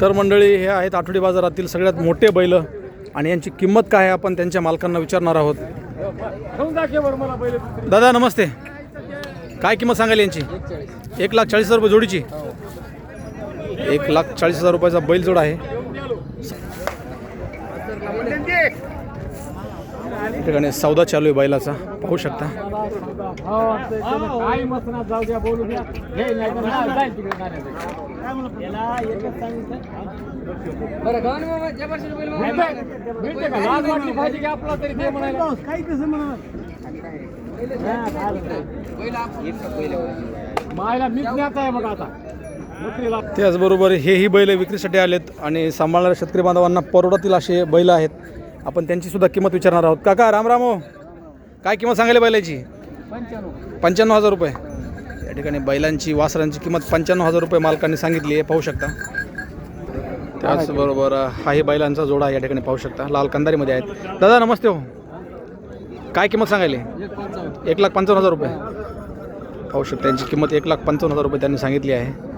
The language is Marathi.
तर मंडळी हे आहेत आठवडी बाजारातील सगळ्यात मोठे बैल. आणि यांची किंमत काय आहे आपण त्यांच्या मालकांना विचारणार आहोत. दादा नमस्ते. काय किंमत सांगाल यांची? एक लाख चाळीस हजार रुपये जोडीची. एक लाख चाळीस हजार रुपयाचा बैल जोड आहे. ठिकाणी सौदा चालू आहे बैलाचा. पाहू शकता. त्याचबरोबर हेही बैल विक्रीसाठी आलेत आणि सांभाळणाऱ्या शेतकरी बांधवांना परवडतील असे बैल आहेत. आपण त्यांची सुद्धा किंमत विचारणार आहोत. काका राम हो. काय किंमत सांगायला बैलाची? पंच्याण्णव हजार रुपये. या ठिकाणी बैलांची वासरांची किंमत पंच्याण्णव हजार रुपये मालकांनी सांगितली आहे. पाहू शकता. त्याचबरोबर हाही बैलांचा जोडा या ठिकाणी पाहू शकता. लाल कंदारीमध्ये आहेत. दादा नमस्ते हो. काय किंमत सांगायली? एक लाख पंचावन्न हजार रुपये. पाहू शकता त्यांची किंमत एक लाख पंचावन्न हजार रुपये त्यांनी सांगितली आहे.